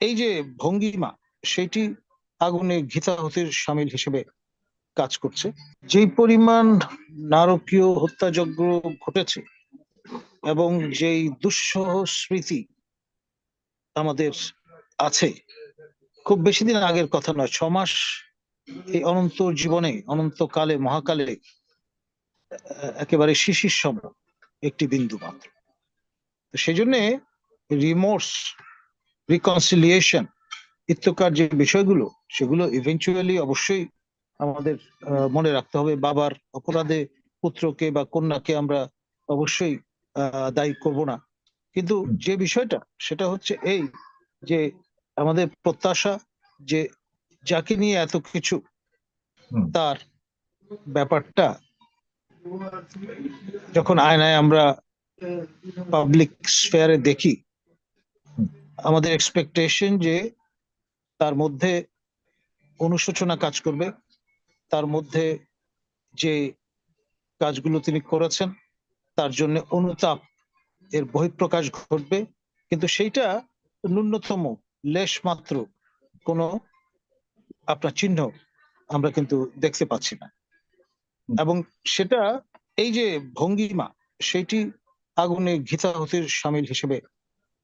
এই যে ভঙ্গিমা, সেটি আগুনে ঘিতাহতির সামিল হিসেবে কাজ করছে। যেই পরিমাণ নারকীয় হত্যাযজ্ঞ ঘটেছে এবং যেই দুঃসহ স্মৃতি আমাদের আছে, খুব বেশি দিন আগের কথা নয়, ছ মাস এই অনন্ত জীবনে, অনন্তকালে, মহাকালে একেবারে শিশির সম একটি বিন্দু মাত্র। তো সেই জন্যে রিমোর্স রিকনসিলিয়েশন ইত্যকার যে বিষয়গুলো সেগুলো ইভেন্চুয়ালি অবশ্যই আমাদের মনে রাখতে হবে। বাবার অপরাধে পুত্রকে বা কন্যাকে আমরা অবশ্যই দায়ী করব না। কিন্তু যে বিষয়টা সেটা হচ্ছে এই যে আমাদের প্রত্যাশা যে যাকে নিয়ে এত কিছু তার ব্যাপারটা যখন আয়নায় আমরা পাবলিক স্ফেয়ারে দেখি আমাদের এক্সপেকটেশন যে তার মধ্যে অনুশোচনা কাজ করবে, তার মধ্যে যে কাজগুলো তিনি করেছেন, তার জন্য অনুতাপ এর বহিঃপ্রকাশ ঘটবে। কিন্তু সেইটা ন্যূনতম, লেশ মাত্র কোনো আপনার চিহ্ন আমরা কিন্তু দেখতে পাচ্ছি না। এবং সেটা এই যে ভঙ্গিমা সেটি আগুনে ঘিতাহতির সামিল হিসেবে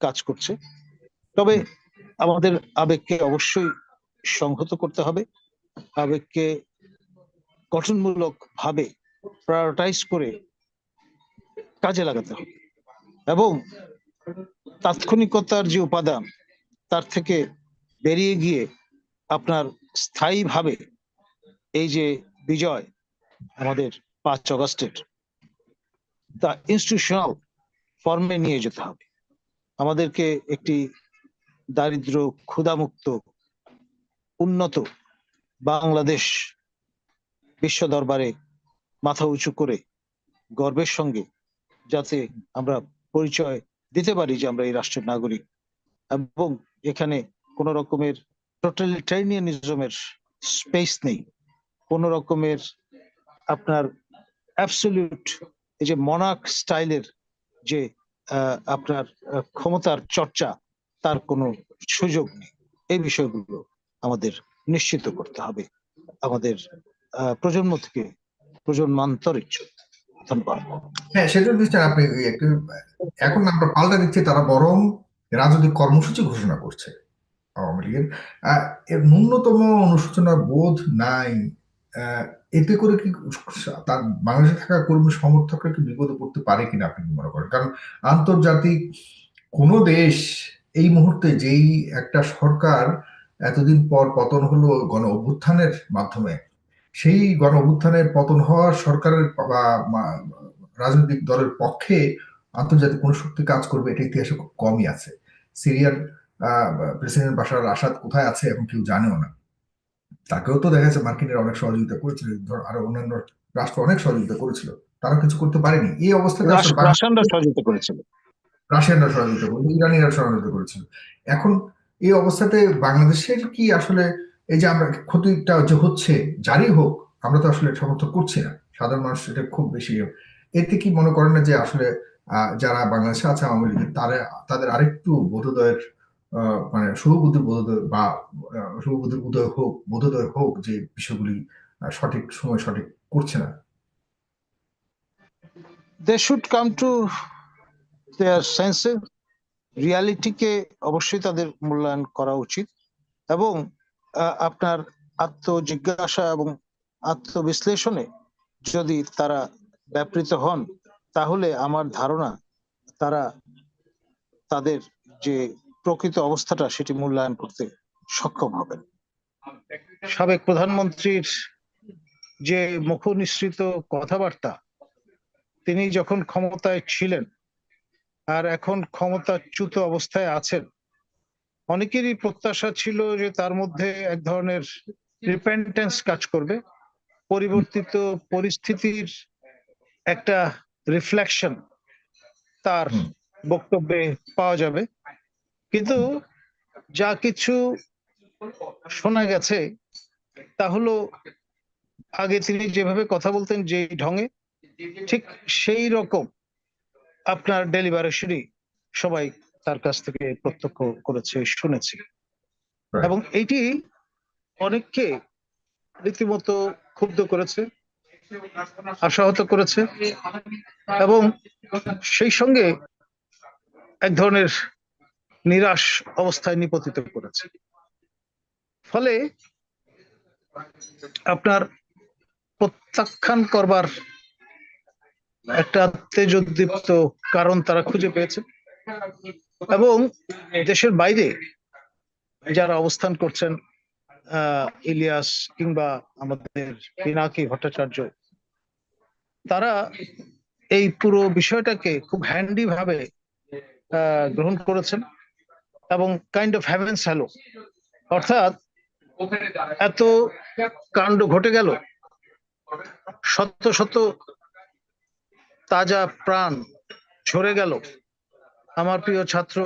কাজ করছে। তবে আমাদের আবেগকে অবশ্যই সংহত করতে হবে। আবেগকে গঠনমূলক ভাবে প্রায়োরিটাইজ করে কাজে লাগাতে হবে এবং তাৎক্ষণিকতার যে উপাদান, তার থেকে বেরিয়ে গিয়ে আপনার স্থায়ীভাবে এই যে বিজয় আমাদের পাঁচ অগস্টের, তা ইনস্টিটিউশনাল ফর্মে নিয়ে যেতে হবে। আমাদেরকে একটি দারিদ্র ক্ষুধামুক্ত, উন্নত বাংলাদেশ বিশ্ব দরবারে মাথা উঁচু করে গর্বের সঙ্গে যাতে আমরা পরিচয় দিতে পারি যে আমরা এই রাষ্ট্রের নাগরিক এবং এখানে কোন রকমের টোটালিটারিয়ানিজমের স্পেস নেই। কোন রকমের আপনার অ্যাবসলিউট এই যে মনাক স্টাইলের যে আপনার ক্ষমতার চর্চা তার কোনো সুযোগ নেই। এই বিষয়গুলো আমাদের নিশ্চিত করতে হবে। আমাদের প্রজন্ম থেকে প্রজন্মান্তরের জন্য। ধন্যবাদ। হ্যাঁ সেটা দিচ্ছেন আপনি এখন আমরা পাল্টা দিচ্ছি, তারা বরং রাজনৈতিক কর্মসূচি ঘোষণা করছে আওয়ামী লীগের। এর ন্যূনতম অনুশোচনা বোধ নাই। এতে করে কি তার বাংলাদেশে থাকা কর্মী সমর্থকরা কি বিপদে পড়তে পারে কিনা আপনি মনে করেন? কারণ আন্তর্জাতিক কোন দেশ এই মুহূর্তে যেই একটা সরকার এতদিন পর পতন হলো গণ অভ্যুত্থানের মাধ্যমে সেই গণ অভ্যুত্থানের পতন হওয়ার সরকারের বা রাজনৈতিক দলের পক্ষে আন্তর্জাতিক কোন শক্তি কাজ করবে এটা ইতিহাসে খুব কমই আছে। সিরিয়ার প্রেসিডেন্ট বাশার আল আসাদ কোথায় আছে এখন কেউ জানেও না। তাকেও তো দেখা যাচ্ছে মার্কিনের অনেক সহযোগিতা করেছিল ধর আরও অন্যান্য রাষ্ট্র অনেক সহযোগিতা করেছিল তারা কিছু করতে পারেনি। এই রাশিয়ানরা সহযোগিতা করেছিল। রাশিয়ানরা সহযোগিতা করেছিল ইরানিরা সহযোগিতা করেছিল এখন এই অবস্থাতে বাংলাদেশের কি আসলে এই যে আমরা ক্ষতিটা যে হচ্ছে, যারই হোক, আমরা তো আসলে সমর্থন করছি না। সাধারণ মানুষ এটা খুব বেশি এতে কি মনে করেন না যে আসলে যারা বাংলাদেশে আছে, আওয়ামী লীগের, তারা, তাদের আরেকটু বোধোদয়ের মানে শুভবুদ্ধির বোধোদয় বা শুভবুদ্ধির উদয় হোক, বোধোদয় হোক যে বিষয়গুলি সঠিক সময় সঠিক করছে না। They should come to senses রিয়ালিটিকে অবশ্যই তাদের মূল্যায়ন করা উচিত এবং আপনার আত্মজিজ্ঞাসা এবং আত্মবিশ্লেষণে যদি তারা ব্যাপৃত হন, তাহলে আমার ধারণা তারা তাদের যে প্রকৃত অবস্থাটা সেটি মূল্যায়ন করতে সক্ষম হবেন। সাবেক প্রধানমন্ত্রীর যে মুখনিসৃত কথাবার্তা, তিনি যখন ক্ষমতায় ছিলেন আর এখন ক্ষমতাচ্যুত অবস্থায় আছেন। অনেকেরই প্রত্যাশা ছিল যে তার মধ্যে এক ধরনের রিপেন্টেন্স কাজ করবে। পরিবর্তিত পরিস্থিতির একটা রিফ্লেকশন তার বক্তব্যে পাওয়া যাবে। কিন্তু যা কিছু শোনা গেছে তা হলো আগে তিনি যেভাবে কথা বলতেন যে ঢঙে ঠিক সেই রকম আপনার ডেলিভারেশনই সবাই তার কাছ থেকে প্রত্যক্ষ করেছে শুনেছি। এবং এটি অনেককে রীতিমতো ক্ষুব্ধ করেছে আশাহত করেছে এবং সেই সঙ্গে এক ধরনের নিরাশ অবস্থায় নিপতিত করেছে। ফলে আপনার প্রত্যাখ্যান করবার একটা তেজোদ্দীপ্ত কারণ তারা খুঁজে পেয়েছে। এবং দেশের বাইরে যারা অবস্থান করছেন ইলিয়াস কিংবা আমাদের পিনাকি ভট্টাচার্য, তারা এই পুরো বিষয়টাকে খুব হ্যান্ডি ভাবে গ্রহণ করেছেন এবং কাইন্ড অফ হ্যাভেন্স হ্যালো অর্থাৎ এত কাণ্ড ঘটে গেল, শত শত তাজা প্রাণ ঝরে গেল। আমার প্রিয় ছাত্র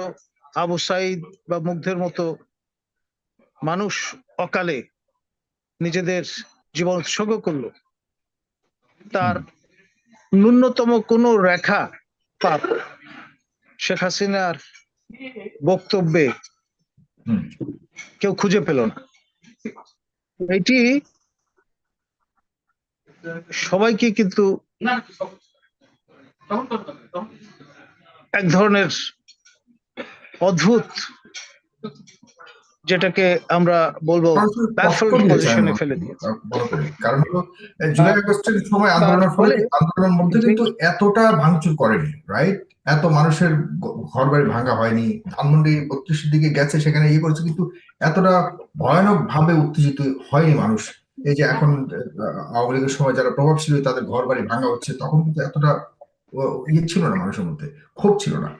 আবু সাইদ বা মুগ্ধের মতো মানুষ অকালে নিজেদের জীবন উৎসর্গ করল। তার ন্যূনতম কোনো রেখা পাপ শেখ হাসিনার বক্তব্যে কেউ খুঁজে পেল না। এটি সবাইকে কিন্তু এক ধরনের অদ্ভুত যেটাকে আমরা বলব পজিশনে ফেলে দিয়েছে। কারণ হলো জুলাই আগস্টের সময় আন্দোলনের ফলে আন্দোলনের মধ্যে কিন্তু এতটা ভাঙচুর করেনি রাইট এত মানুষের ঘর বাড়ি ভাঙা হয়নি ধানমন্ডি বত্রিশের দিকে গেছে সেখানে ইয়ে করেছে কিন্তু এতটা ভয়ানক ভাবে উত্তেজিত হয়নি মানুষ। এই যে এখন আওয়ামী লীগের সময় যারা প্রভাবশালী তাদের ঘর বাড়ি ভাঙা হচ্ছে তখন কিন্তু এতটা ইয়ে ছিল না মানুষের মধ্যে ক্ষোভ ছিল না।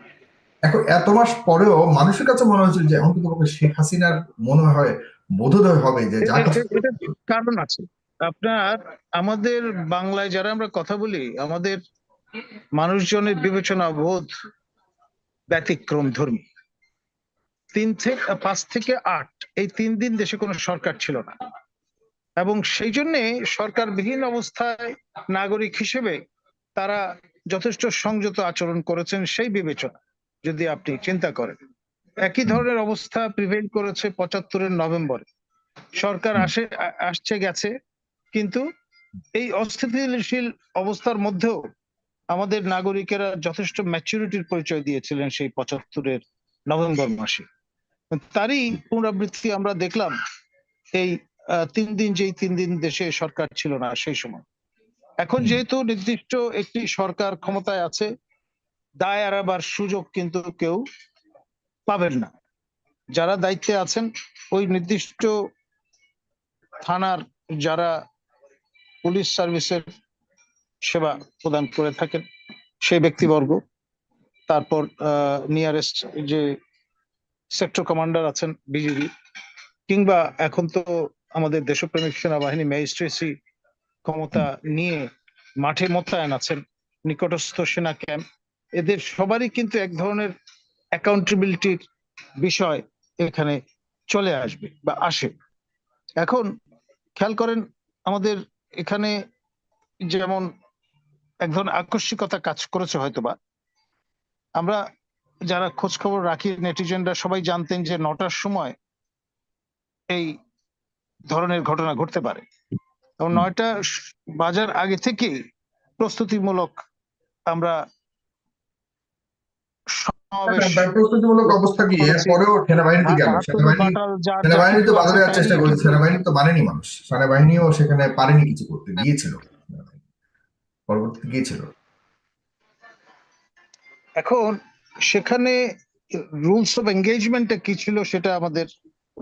এখন এত মাস পরেও মানুষের কাছে মনে হচ্ছে যে এখন কিন্তু শেখ হাসিনার মনে হয় বোধোদয় হবে যে কারণ আছে। আপনার আমাদের বাংলায় যারা আমরা কথা বলি আমাদের মানুষজনের বিবেচনা বোধ ব্যতিক্রম ধর্মী। তিন থেকে পাঁচ থেকে আট এই তিন দিন দেশে কোনো সরকার ছিল না। এবং সেই জন্যে সরকারবিহীন অবস্থায় নাগরিক হিসেবে তারা যথেষ্ট সংযত আচরণ করেছেন সেই বিবেচনা যদি আপনি চিন্তা করেন। একই ধরনের অবস্থা প্রিভেন্ট করেছে পঁচাত্তরের নভেম্বরে। সরকার আসে আসছে গেছে কিন্তু এই অস্থিতিশীল অবস্থার মধ্যেও আমাদের নাগরিকেরা যথেষ্ট ম্যাচুরিটির পরিচয় দিয়েছিলেন সেই পঁচাত্তরের নভেম্বর মাসে। তারই পুনরাবৃত্তি আমরা দেখলাম এই তিন দিন যেই তিন দিন দেশে সরকার ছিল না সেই সময়। এখন যেহেতু নির্দিষ্ট একটি সরকার ক্ষমতায় আছে দায় এড়াবার সুযোগ কিন্তু কেউ পাবেন না। যারা দায়িত্বে আছেন ওই নির্দিষ্ট থানার যারা পুলিশ সার্ভিসের সেবা প্রদান করে থাকেন সেই ব্যক্তিবর্গ তারপর নিয়ারেস্ট যে সেক্টর কমান্ডার আছেন বিজিবি কিংবা এখন তো আমাদের দেশপ্রেমিক সেনাবাহিনী ম্যাজিস্ট্রেসি ক্ষমতা নিয়ে মাঠে মোতায়েন আছেন নিকটস্থ সেনা ক্যাম্প। এদের সবারই কিন্তু এক ধরনের অ্যাকাউন্টেবিলিটির বিষয় এখানে চলে আসবে বা আসে। এখন খেয়াল করেন, আমাদের এখানে যেমন এক ধরনের আকস্মিকতা কাজ করেছে হয়তোবা। আমরা যারা খোঁজ খবর রাখি, নেটিজেনরা সবাই জানতেন যে নটার সময় এই ধরনের ঘটনা ঘটতে পারে। এবং নয়টা বাজার আগে থেকেই প্রস্তুতিমূলক আমরা প্রস্তুতিমূলক অবস্থা কি? এরপরেও সেনাবাহিনী গেল সেনাবাহিনী বাটাল যা যা সেনাবাহিনী তো বাধা দেওয়ার চেষ্টা করেছে সেনাবাহিনী তো মানেনি মানুষ। সেনাবাহিনীও সেখানে পারেনি কিছু করতে গিয়েছিল পরবর্তীতে গিয়েছিল। এখন সেখানে রুলস অফ এঙ্গেজমেন্টটা কি ছিল সেটা আমাদের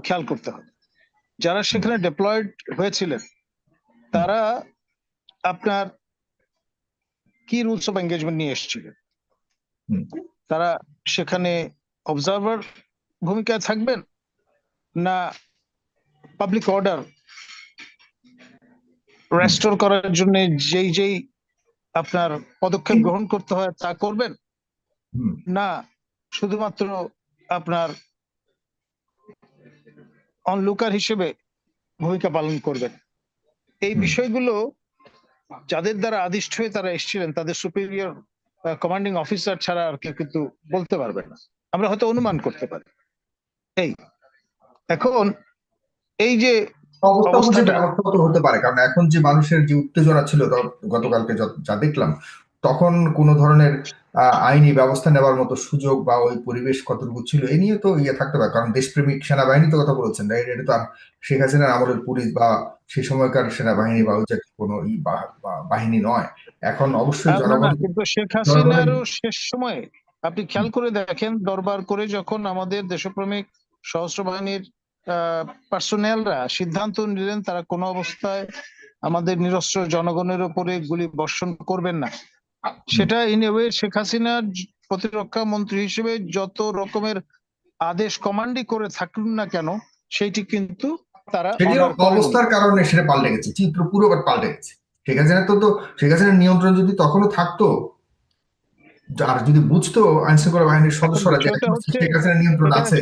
খেয়াল করতে হবে। যারা সেখানে ডিপ্লয়েড হয়েছিলেন তারা আপনার কি রুলস অফ এঙ্গেজমেন্ট নিয়ে এসেছিলেন তারা সেখানে অবজারভার ভূমিকায় থাকবেন না পাবলিক অর্ডার রেস্টোর করার জন্য যেই যেই আপনার পদক্ষেপ গ্রহণ করতে হয় তা করবেন? না শুধুমাত্র আপনার অনলুকার হিসেবে ভূমিকা পালন করবেন? এই বিষয়গুলো যাদের দ্বারা আদিষ্ট হয়ে তারা এসেছিলেন তাদের সুপিরিয়র কমান্ডিং অফিসার ছাড়া আর কেউ কিন্তু বলতে পারবে না। আমরা হয়তো অনুমান করতে পারি। এই এখন এই যে অবস্থা হতে পারে কারণ এখন যে মানুষের যে উত্তেজনা ছিল গতকালকে যা দেখলাম তখন কোনো ধরনের আহ, আইনি ব্যবস্থা নেওয়ার মতো সুযোগ বা ওই পরিবেশ কতটুকু ছিল এ নিয়ে তো ইয়ে থাকতে পারে। কারণ দেশপ্রেমিক সেনাবাহিনী তো কথা বলেছেন এটা তো আর শেখ হাসিনার আমলের পুলিশ বা সেই সময়কার সেনাবাহিনী বা ওই জাতীয় কোনো বাহিনী নয়। এখন অবশ্যই জনগণ কিন্তু শেখ হাসিনারও শেষ সময়ে আপনি খেয়াল করে দেখেন দরবার করে যখন আমাদের দেশপ্রেমিক সশস্ত্র বাহিনীর পার্সোনেলরা সিদ্ধান্ত নিলেন তারা কোনো অবস্থায় আমাদের নিরস্ত্র জনগণের উপরে গুলি বর্ষণ করবেন না। সেটা ইন এ শেখ হাসিনার জ- প্রতিরক্ষা মন্ত্রী হিসেবে যত রকমের আদেশ কমান্ডই করে থাকুন না কেন সেইটি কিন্তু তারা। অবস্থার কারণে সেটা পাল্টে গেছে চিত্র পুরোবার পাল্টে গেছে শেখ হাসিনা তো তো শেখ হাসিনার নিয়ন্ত্রণ যদি তখনও থাকতো আর যদি বুঝতো আইন শৃঙ্খলা বাহিনীর সদস্যরা যে শেখ হাসিনার নিয়ন্ত্রণ আছে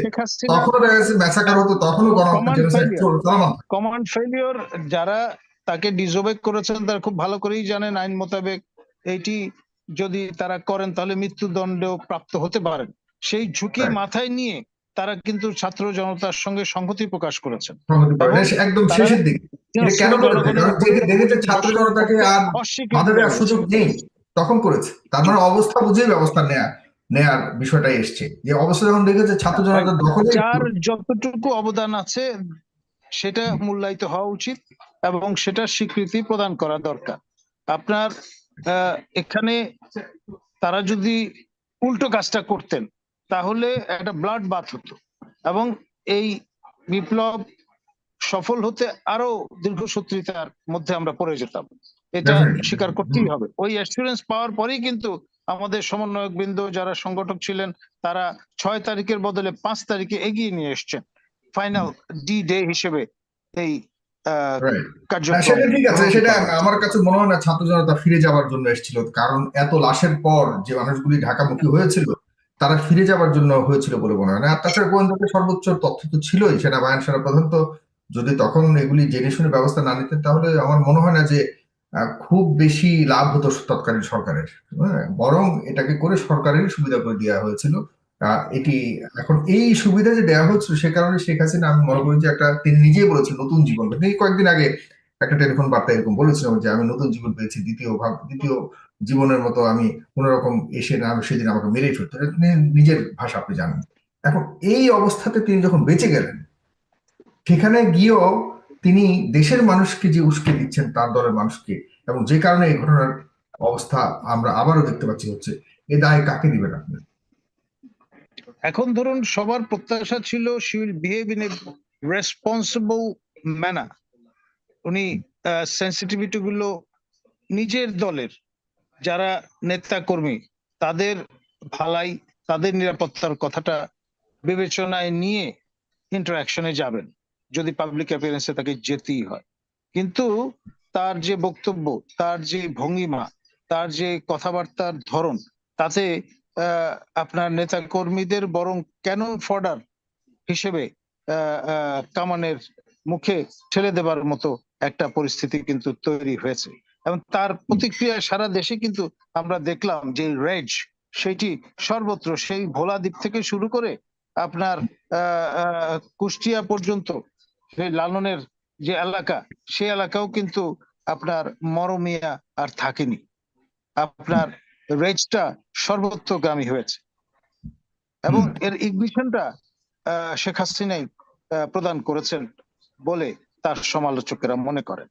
তখনও দেখা গেছে ম্যাসাকার হতো তখনও কমান্ড ফেলিওর যারা তাকে ডিজোবেক করেছেন তারা খুব ভালো করেই জানেন আইন মোতাবেক এইটি যদি তারা করেন তাহলে মৃত্যুদণ্ডেও প্রাপ্ত হতে পারেন। সেই ঝুঁকি মাথায় নিয়ে তারা কিন্তু ছাত্র জনতার সঙ্গে সংহতি প্রকাশ করেছেন। এটা একদম শেষের দিকে। কেন দেখেছে ছাত্র জনতাকে আর। সুযোগ নেই। তখন করেছে। তার মানে অবস্থা বুঝেই ব্যবস্থা নেয়া নেয়ার বিষয়টাই এসছে। যে অবস্থা যখন দেখেছে ছাত্র জনতা দখলে যার যতটুকু অবদান আছে সেটা মূল্যায়িত হওয়া উচিত এবং সেটা স্বীকৃতি প্রদান করা দরকার। আপনার এখানে তারা যদি উল্টো কাজটা করতেন তাহলে একটা ব্লাড বাথ হতো এবং এই বিপ্লব সফল হতে আরও দীর্ঘসূত্রিতার মধ্যে আমরা পড়ে যেতাম। এটা স্বীকার করতেই হবে। ওই অ্যাসুরেন্স পাওয়ার পরেই কিন্তু আমাদের সমন্বয়ক বৃন্দ যারা সংগঠক ছিলেন তারা ছয় তারিখের বদলে পাঁচ তারিখে এগিয়ে নিয়ে এসছেন। ফাইনাল ডি ডে হিসেবে এই হ্যাঁ, সেটা ঠিক আছে সেটা আমার কাছে মনে হয় না ছাত্র জনতা ফিরে যাওয়ার জন্য এসেছিল কারণ এত লাশের পর যে মানুষগুলি ঢাকামুখী হয়েছিল তারা ফিরে যাওয়ার জন্য হয়েছিল বলে মনে হয় না। আর তাছাড়া গোয়েন্দাদের সর্বোচ্চ তথ্য তো ছিলই সেনাবাহিনী সেনাপ্রধান তো যদি তখন এগুলি জেনে শুনে ব্যবস্থা না নিতেন তাহলে আমার মনে হয় না যে খুব বেশি লাভ হতো তৎকালীন সরকারের। হ্যাঁ বরং এটাকে করে সরকারেরই সুবিধা করে দেওয়া হয়েছিল। আহ, এটি এখন এই সুবিধা যে দেওয়া হচ্ছিল সে কারণে শেখ হাসিনা আমি মনে করি যে একটা তিনি নিজেই বলেছেন নতুন জীবন তিনি কয়েকদিন আগে একটা টেলিফোন বার্তা এরকম বলেছিলাম যে আমি নতুন জীবন পেয়েছি দ্বিতীয় ভাব দ্বিতীয় জীবনের মতো আমি কোন রকম এসে না সেদিন আমাকে মেরেই ফেলতো। তিনি নিজের ভাষা আপনি জানেন। এখন এই অবস্থাতে তিনি যখন বেঁচে গেলেন সেখানে গিয়েও তিনি দেশের মানুষকে যে উস্কে দিচ্ছেন তার দলের মানুষকে এবং যে কারণে এই ঘটনার অবস্থা আমরা আবারও দেখতে পাচ্ছি হচ্ছে এ দায় কাকে দিবেন আপনি? এখন ধরুন সবার প্রত্যাশা ছিল she will behave in a responsible manner উনি সেন্সিটিভিটি গুলো নিজের দলের, যারা নেতা কর্মী তাদের ভালাই, তাদের নিরাপত্তার কথাটা বিবেচনায় নিয়ে ইন্টারাকশনে যাবেন, যদি পাবলিক অ্যাপিয়ারেন্সে তাকে যেতেই হয়। কিন্তু তার যে বক্তব্য, তার যে ভঙ্গিমা, তার যে কথাবার্তার ধরন, তাতে আপনার নেতা কর্মীদের বরং ক্যানন ফডার হিসেবে কামানের মুখে ঠেলে দেবার মতো একটা পরিস্থিতি কিন্তু তৈরি হয়েছে। এবং তার প্রতিক্রিয়া সারা দেশে কিন্তু আমরা দেখলাম যে রেজ, সেটি সর্বত্র সেই ভোলা দ্বীপ থেকে শুরু করে আপনার কুষ্টিয়া পর্যন্ত সেই লালনের যে এলাকা সেই এলাকাও কিন্তু আপনার মরমিয়া আর থাকেনি। আপনার রেজটা সর্বত্রগামী হয়েছে এবং। এর ইগনিশনটা শেখ হাসিনাই প্রদান করেছেন বলে তার সমালোচকেরা মনে করেন